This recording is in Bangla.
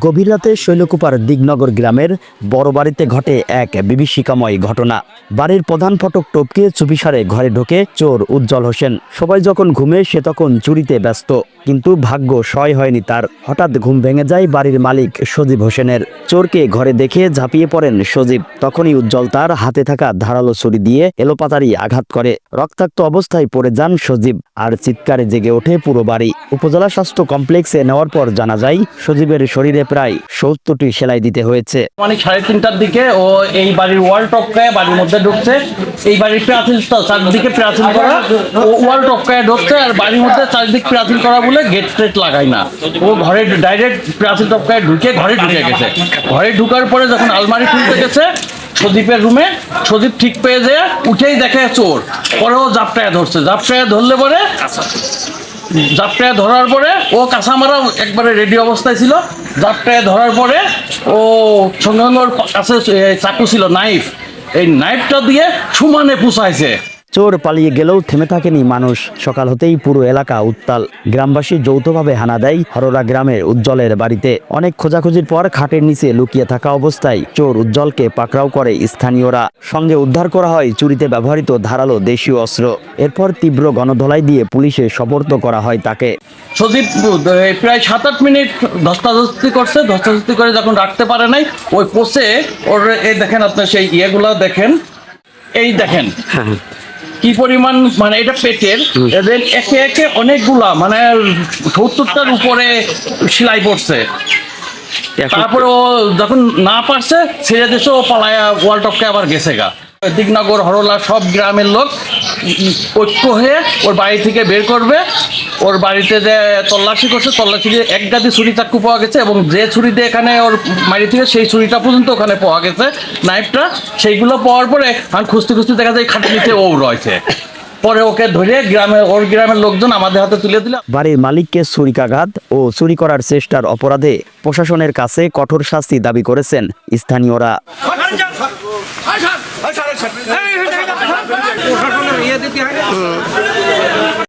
গভীর রাতে শৈলকুপার দিগনগর গ্রামের বড় বাড়িতে ঘটে এক বিভীষিকাময় ঘটনা। বাড়ির প্রধান ফটক টপকে চুপিসারে ঘরে ঢোকে চোর উজ্জ্বল হোসেন। সবাই যখন ঘুমে, সে তখন চুরিতে ব্যস্ত। কিন্তু ভাগ্য সয় হয়নি তার। হঠাৎ ঘুম ভেঙে যায় বাড়ির মালিক সজীব হোসেনের। চোরকে ঘরে দেখে ঝাঁপিয়ে পড়েন সজীব। তখনই উজ্জ্বল তার হাতে থাকা ধারালো ছুরি দিয়ে এলোপাতারি আঘাত করে। রক্তাক্ত অবস্থায় পড়ে যান সজীব আর চিৎকারে জেগে ওঠে পুরো বাড়ি। উপজেলা স্বাস্থ্য কমপ্লেক্সে নেওয়ার পর জানা যায়, সজীবের শরীরে প্রায় সত্তরটি সেলাই দিতে হয়েছে। মানে সাড়ে তিনটার দিকে ও এই বাড়ির ওয়াল টপকায় বাড়ির মধ্যে ঢুকছে। এই বাড়ির প্রাচীর তো চারদিকে প্রাচীর করা। ও ওয়াল টপকায় ঢুকছে আর বাড়ির মধ্যে চারদিক প্রাচীন করা বলে গেট টেট লাগায় না। ও ঘরে ডাইরেক্ট প্রাচীর টপকায় ঢুকে ঘরে ঢুকে গেছে। ঘরে ঢুকার পরে যখন আলমারি খুলতে গেছে, সদীপের রুমে, সদীপ ঠিক পেয়ে যায়, উঠেই দেখে চোর। পরে ও জাপটায় ধরছে। জাপটায় ধরলে পরে জাপটায় ধরার পরে ও কাঁচামারা একবারে রেডি অবস্থায় ছিল। জাপটায় ধরার পরে ও সঙ্গে কাছে চাকু ছিল নাইফ এই নাইফটা দিয়ে সমানে পুষাইছে। চোর পালিয়ে গেলেও থেমে থাকেনি মানুষ। সকাল হতেই পুরো এলাকা উত্তাল। গ্রামবাসী যৌথভাবে হানা দেয় হররা গ্রামের উজ্জ্বলের বাড়িতে। অনেক খোঁজাখুঁজির পর খাটের নিচে লুকিয়ে থাকা অবস্থায় চোর উজ্জ্বলকে পাকড়াও করে স্থানীয়রা। সঙ্গে উদ্ধার করা হয় চুরিতে ব্যবহৃত ধারালো দেশীয় অস্ত্র। এরপর তীব্র গণধলাই দিয়ে পুলিশে সপর্দ করা হয় তাকে। সদীপ এ, প্রায় সাত আট মিনিট ধস্তাধস্তি করছে। ধস্তাধস্তি করে যখন রাখতে পারে নাই ওই পোষে ওর এই দেখেন আপনার সেই ইয়েগুলো দেখেন। এই দেখেন। কি পরিমাণ মানে এটা পেটের দেন একে একে অনেকগুলা মানে সত্তরটার উপরে সেলাই পড়ছে। তারপরে ও যখন না পারছে দিছে ও পালায়া ওয়ার্ল্ড কাপকে আবার গেছে গা। দিকনগর হরলা সব গ্রামের লোক ঐক্য হয়ে ওর বাড়ি থেকে বের করবে। ওর বাড়িতে যে তল্লাশি করছে, তল্লাশি দিয়ে এক গাদি ছুরি চাকু পাওয়া গেছে এবং যে ছুরি দিয়ে এখানে ওর বাড়ি থেকে সেই ছুরিটা পর্যন্ত ওখানে পাওয়া গেছে, নাইফটা। সেইগুলো পাওয়ার পরে আর খুঁজতে খুঁজতে দেখা যায় খাটনিতে ও রয়েছে। পরে ওকে ধরে গ্রামের ওর গ্রামের লোকজন আমাদের হাতে তুলে দিল। বাড়ির মালিককে ছুরিকাঘাত ও চুরি করার চেষ্টার অপরাধে প্রশাসনের কাছে কঠোর শাস্তি দাবি করেছেন স্থানীয়রা। প্রশাসনের ইয়ে দিতে হয়